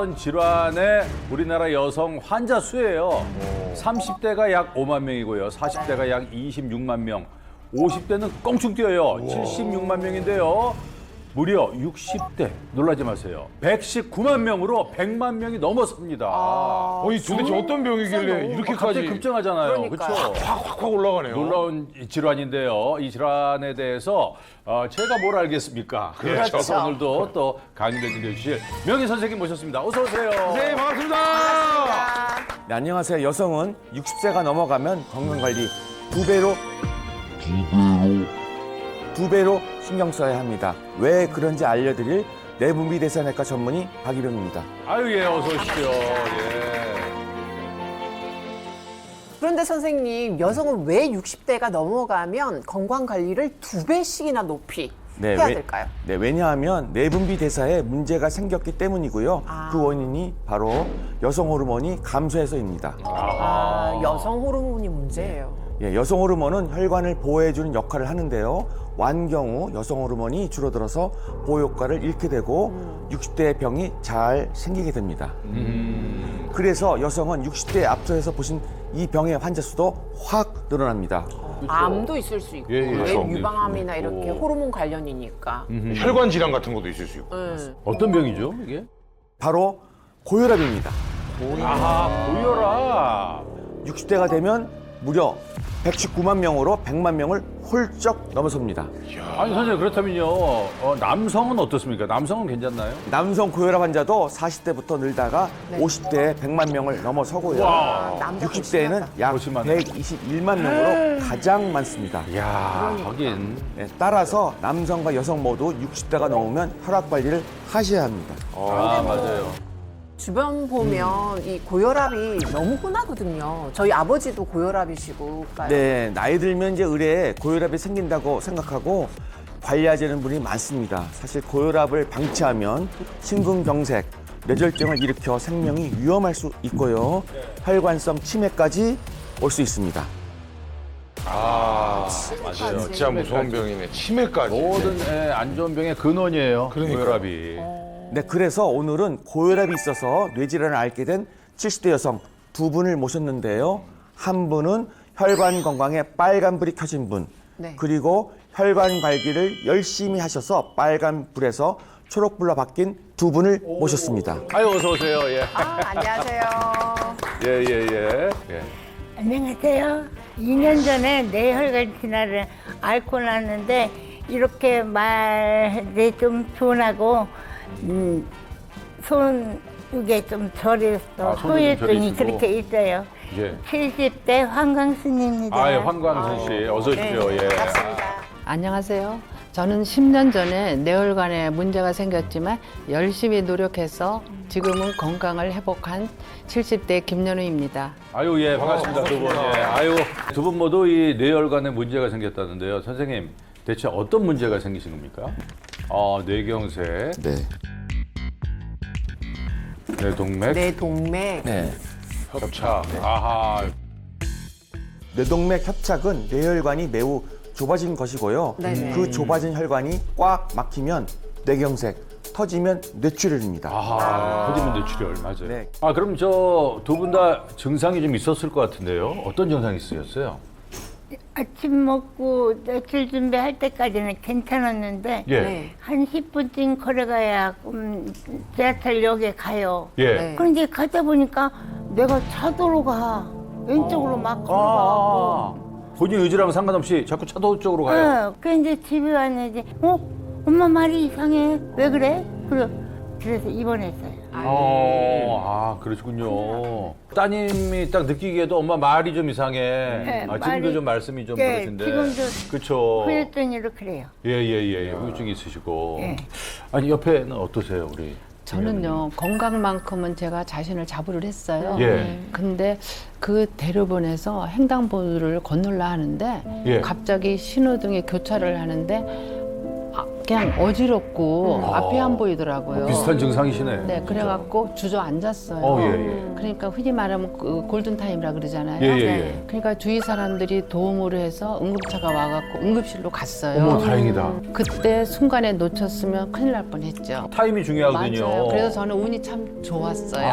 어떤 질환의 우리나라 여성 환자 수예요. 30대가 약 5만 명이고요. 40대가 약 26만 명. 50대는 껑충 뛰어요. 76만 명인데요. 무려 60대 놀라지 마세요. 119만 명으로 100만 명이 넘어섭니다. 어이 도대체 어떤 병이길래 이렇게까지 급증하잖아요. 그러니까요. 그렇죠? 확확 올라가네요. 놀라운 이 질환인데요. 이 질환에 대해서 어, 제가 뭘 알겠습니까? 그렇죠. 그래서 오늘도 또 강의를 들려주실 명예 선생님 모셨습니다. 어서 오세요. 네 반갑습니다. 네, 안녕하세요. 여성은 60세가 넘어가면 건강관리 두 배로 두 배로 신경 써야 합니다. 왜 그런지 알려드릴 내분비대사내과 전문의 박일영입니다. 아유 예 어서 오십시오. 예. 그런데 선생님, 여성은 왜 60대가 넘어가면 건강 관리를 두 배씩이나 높이 해야 왜- 될까요? 네, 왜냐하면 내분비 대사에 문제가 생겼기 때문이고요. 아. 그 원인이 바로 여성 호르몬이 감소해서입니다. 아, 여성 호르몬이 문제예요. 예, 여성 호르몬은 혈관을 보호해주는 역할을 하는데요. 완경우 여성 호르몬이 줄어들어서 보호 효과를 잃게 되고 60대의 병이 잘 생기게 됩니다. 그래서 여성은 60대에 앞서서 보신 이 병의 환자 수도 확 늘어납니다. 암도 있을 수 있고, 예, 예. 뇌 암도 유방암이나. 이렇게 호르몬 관련이니까. 혈관 질환 같은 것도 있을 수 있고. 음. 어떤 병이죠 이게? 바로 고혈압입니다. 아 고혈압. 60대가 되면 무려 119만 명으로 100만 명을 훌쩍 넘어섭니다. 아니 선생님 그렇다면요 어, 남성은 어떻습니까? 남성은 괜찮나요? 남성 고혈압 환자도 40대부터 늘다가 네. 50대에 100만 명을 넘어서고요. 아, 남자 60대에는 약 조심하네. 121만 명으로 가장 많습니다. 이야 하긴. 네, 따라서 남성과 여성 모두 60대가 넘으면 혈압 관리를 하셔야 합니다. 아 맞아요. 주변 보면 이 고혈압이 너무 흔하거든요. 저희 아버지도 고혈압이시고. 그러니까 네, 나이 들면 이제 의뢰에 고혈압이 생긴다고 생각하고 관리하자는 분이 많습니다. 사실 고혈압을 방치하면 심근경색, 뇌졸중을 일으켜 생명이 위험할 수 있고요. 혈관성 치매까지 올 수 있습니다. 아 맞아요. 진짜 무서운 병이네. 치매까지. 모든 예, 안 좋은 병의 근원이에요. 그러니까요. 고혈압이. 네, 그래서 오늘은 고혈압이 있어서 뇌질환을 앓게 된 70대 여성 두 분을 모셨는데요. 한 분은 혈관 건강에 빨간불이 켜진 분, 네. 그리고 혈관 관리를 열심히 하셔서 빨간 불에서 초록불로 바뀐 두 분을 모셨습니다. 아유 어서 오세요. 예. 아, 안녕하세요. 예, 예, 예. 예. 안녕하세요. 2년 전에 뇌혈관 진화를 앓고 났는데 이렇게 말이 좀 둔하고 음, 손 이게 좀 아, 손이 좀 후유증이 저리시고. 그렇게 있어요. 예. 70대 황강순입니다. 아, 예, 황광선 씨, 어서 오십시오. 예. 반갑습니다. 안녕하세요. 저는 10년 전에 뇌혈관에 문제가 생겼지만 열심히 노력해서 지금은 건강을 회복한 70대 김연우입니다. 아유, 예, 반갑습니다, 두 분. 예. 아유, 두 분 모두 이 뇌혈관에 문제가 생겼다는데요. 선생님, 대체 어떤 문제가 생기신 겁니까? 어, 뇌경색, 네. 뇌동맥, 내 동맥. 네. 협착. 아하. 뇌동맥 협착은 뇌혈관이 매우 좁아진 것이고요. 네네. 그 좁아진 혈관이 꽉 막히면 뇌경색, 터지면 뇌출혈입니다. 아하. 터지면 뇌출혈, 맞아요. 네. 아, 그럼 저 두 분 다 증상이 좀 있었을 것 같은데요. 어떤 증상이 있으셨어요? 아침 먹고 며칠 준비할 때까지는 괜찮았는데 예. 네. 한 10분쯤 걸어가야 음, 지하철역에 가요. 예. 네. 그런데 가다 보니까 내가 차도로 가. 왼쪽으로 막 걸어가고. 아, 본인 의지랑 상관없이 자꾸 차도 쪽으로 가요. 네, 그 이제 집에 왔는데 어 엄마 말이 이상해 왜 그래? 그래 그래서 입원했어요. 어, 아, 그러시군요. 따님이 딱 느끼기에도 엄마 말이 좀 이상해. 네, 아, 지금도 말이- 좀 말씀이 좀 네, 그러신데. 지금도 그쵸. 후유증으로 그래요. 예, 예, 예. 후유증이 있으시고. 네. 아니, 옆에는 어떠세요, 우리? 저는요 건강만큼은 제가 자신을 자부를 했어요. 예. 근데 그 대로변에서 횡단보도를 건널라 하는데 예. 갑자기 신호등에 교차를 하는데 아, 그냥 어지럽고 앞이 안 보이더라고요. 비슷한 증상이시네. 네, 그래갖고 주저앉았어요. 어, 예, 예. 그러니까 흔히 말하면 그 골든타임이라 그러잖아요. 예, 예, 예. 그러니까 주위 사람들이 도움을 해서 응급차가 와갖고 응급실로 갔어요. 어머, 다행이다. 그때 순간에 놓쳤으면 큰일 날 뻔했죠. 타임이 중요하거든요. 맞아요. 그래서 저는 운이 참 좋았어요.